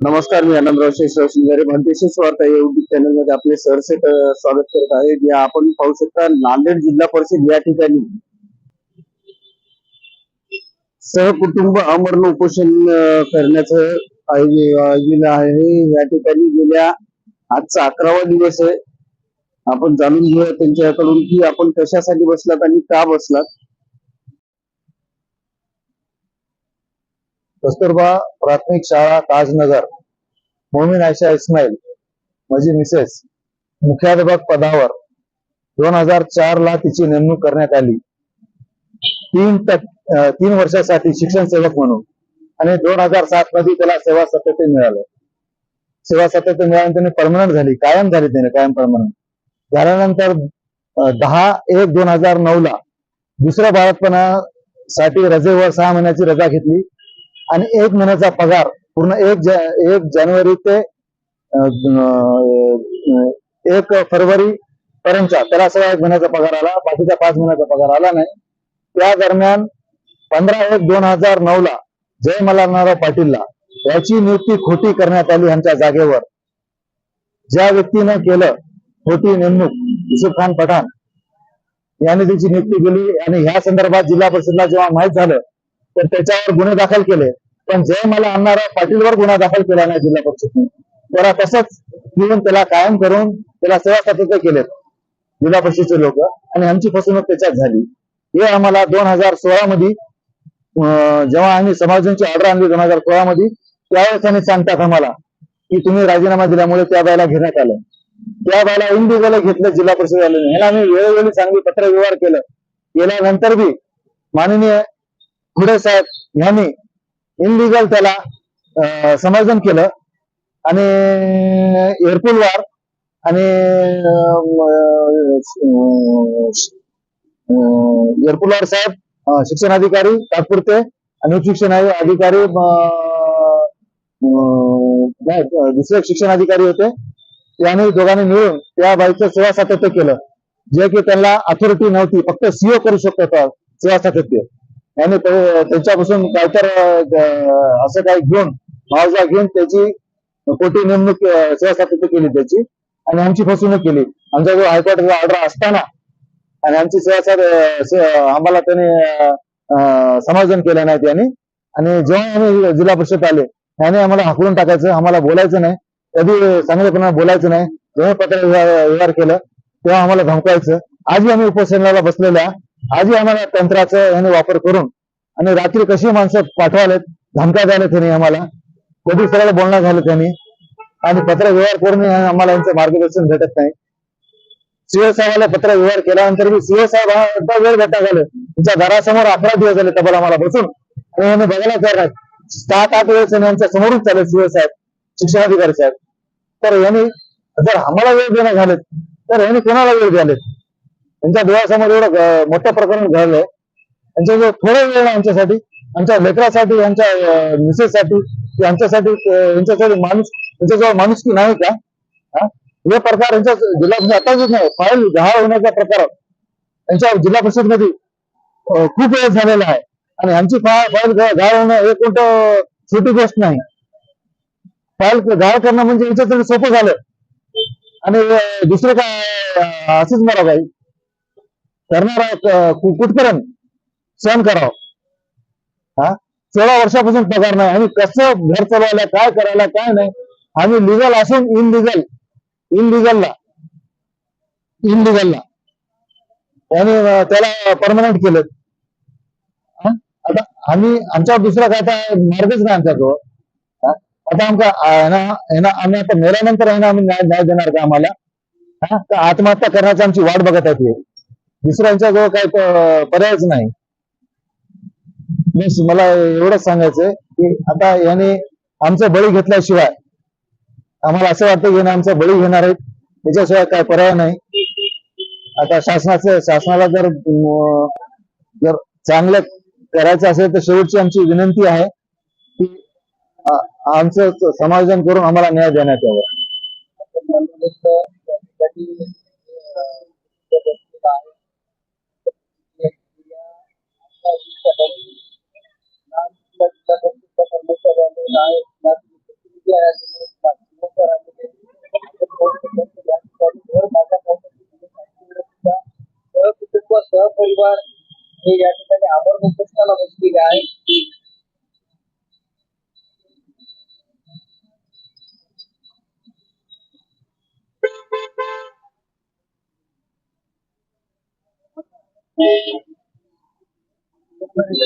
नमस्कार मी आनंदराव शेषराव शिंगारे भारतीय वार्ता या युट्यूब चॅनलमध्ये आपले सरसेट स्वागत करत आहे. जे आपण पाहू शकता नांदेड जिल्हा परिषद या ठिकाणी सहकुटुंब आमरण उपोषण करण्याचं आयोजन आहे. या ठिकाणी गेल्या आजचा अकरावा दिवस आहे. आपण जाणून घेऊया त्यांच्याकडून की आपण कशासाठी बसलात आणि का बसलात. कस्तुरबा प्राथमिक शाळा ताजनगर मोमिन आयशा इस्माईल माझी मिसेस मुख्याध्यापक पदावर दोन हजार चार ला तिची नेमणूक करण्यात आली. तीन तक तीन वर्षासाठी शिक्षण सेवक म्हणून आणि दोन हजार सात मध्ये त्याला सेवा सातत्य मिळालं. सेवा सातत्य मिळाल्यानंतर त्याने परमनंट झाली कायम झाली त्याने कायम परमनंट झाल्यानंतर दहा एक दोन हजार नऊ ला दुसऱ्या बाळपणासाठी रजेवर सहा महिन्याची रजा घेतली. आणि एक महिन्याचा पगार पूर्ण एक एक जानेवारी ते एक फरवरी पर्यंतचा. त्याला सगळा एक महिन्याचा पगार आला बाकीचा पाच महिन्याचा पगार आला नाही. त्या दरम्यान पंधरा एक दोन हजार नऊ ला जय मल्हारराव पाटीलला याची नियुक्ती खोटी करण्यात आली यांच्या जागेवर. ज्या व्यक्तीनं केलं खोटी नेमणूक युसुफ खान पठाण याने त्याची नियुक्ती केली. आणि ह्या संदर्भात जिल्हा परिषदला जेव्हा माहीत झालं तर त्याच्यावर गुन्हे दाखल केले. पण जे मला आणणारा पाटीलवर गुन्हा दाखल केला नाही जिल्हा परिषदने त्याला तसंच घेऊन त्याला कायम करून त्याला सेवा सातत्य केले जिल्हा परिषदचे लोक. आणि आमची फसवणूक त्याच्यात झाली. हे आम्हाला दोन हजार सोळा मध्ये जेव्हा आम्ही समाजांची ऑर्डर आणली दोन हजार सोळा मध्ये त्यावेळेस त्यांनी सांगतात आम्हाला की तुम्ही राजीनामा दिल्यामुळे त्या बायला घेण्यात आलं. त्या बायला इंडिगोला घेतलं जिल्हा परिषद आल्याने ह्याला आम्ही वेळोवेळी चांगली पत्र व्यवहार केलं. गेल्यानंतर बी माननीय घुडे साहेब यांनी इनलिगल त्याला अं, समर्थन केलं. आणि एअरपूलवर आणि एअरपूलवर साहेब शिक्षण अधिकारी तात्पुरते आणि उच्च शिक्षण अधिकारी अं, अं, अधिकारी होते. यांनी दोघांनी मिळून त्या बाईचं सेवा सातत्य केलं. जे की त्यांना अथॉरिटी नव्हती फक्त सीओ करू शकतो सेवा सातत्य. यांनी त्यांच्यापासून काय तर असं काही घेऊन मुआवजा घेऊन त्याची कोटी नेमणूक अं, केली त्याची. आणि आमची फसवणूक केली. आमचा जो हायकोर्टाचा ऑर्डर असताना आणि आमची सेवा आम्हाला त्याने अं, समायोजन केलं नाही त्यांनी. आणि जेव्हा आम्ही जिल्हा परिषद आले त्याने आम्हाला हाकलून टाकायचं आम्हाला बोलायचं नाही. कधी चांगल्यापणाने बोलायचं नाही. जेव्हा पत्र व्यवहार केलं तेव्हा आम्हाला धमकायचं. आजही आम्ही उपोषणाला बसलेल्या आजही आम्हाला तंत्राचा याने वापर करून आणि रात्री कशी माणसं पाठवालेत धमका द्यायला त्यांनी आम्हाला कधी सरळ बोलणं झालं त्यांनी आणि पत्र व्यवहार करून आम्हाला यांचं मार्गदर्शन भेटत नाही. सीओ साहेबाला पत्र व्यवहार केल्यानंतर मी सीओ साहेब हा एकदा वेळ भेटा झालं. तुमच्या घरासमोर अकरा दिवस झाले तबल आम्हाला बसून. आणि यांनी बघायला तयार सात आठ वेळेस यांच्या समोरच समोरून चालेल सीओ साहेब शिक्षणाधिकारी साहेब. तर यांनी जर आम्हाला वेळ देणं झालेत तर यांनी कोणाला वेळ द्यालेत त्यांच्या डोळ्यासमोर एवढं मोठं प्रकरण घडलंय. त्यांच्याजवळ थोडा वेळ आहे आमच्यासाठी. आमच्या लेकरासाठी यांच्या मिसेससाठी यांच्यासाठी यांच्यासाठी माणूस यांच्याजवळ माणूस की नाही का? हा? हे प्रकार यांच्या जिल्हा म्हणजे आताच नाही फाईल गहाळ होण्याचा प्रकार. यांच्या जिल्हा परिषदमध्ये खूप वेळ झालेला आहे. आणि आमची फाईल गहाळ होणं हे कोणतं छोटी गोष्ट नाही. फाईल गहाळ करणं म्हणजे यांच्यासाठी सोपं झालं. आणि दुसरं काय असंच मला काही करणार आहे कुठपर्यंत? सहन करावं. हा? सोळा वर्षापासून पगार नाही. आम्ही कसं घर चालवायला काय करायला काय नाही? आम्ही लिगल असून इनलिगल इनलिगलला इनलिगलला आणि त्याला परमनंट केलं. हा? आता आम्ही आमच्या दुसरा काय आता मार्गच नाही आमच्याजवळ हा? आता आमचा आम्ही आता मेल्यानंतर आहे ना आम्ही न्याय देणार का आम्हाला? हा? तर आत्महत्या करण्याची आमची वाट बघत आहे दुसऱ्यांच्या जवळ काही पर्यायच नाही. बस मला एवढंच सांगायचंय की आता याने आमचा बळी घेतल्याशिवाय आम्हाला असं वाटतं की आमचा बळी घेणार आहेत. त्याच्याशिवाय काय पर्याय नाही. आता शासनाचं शासनाला जर जर चांगलं करायचं असेल तर शेवटची आमची विनंती आहे की आमचं समायोजन करून आम्हाला न्याय देण्यात यावा. सहपरिवार हे या ठिकाणी आपण उपस्थिताला बसलेले आहे Thank you.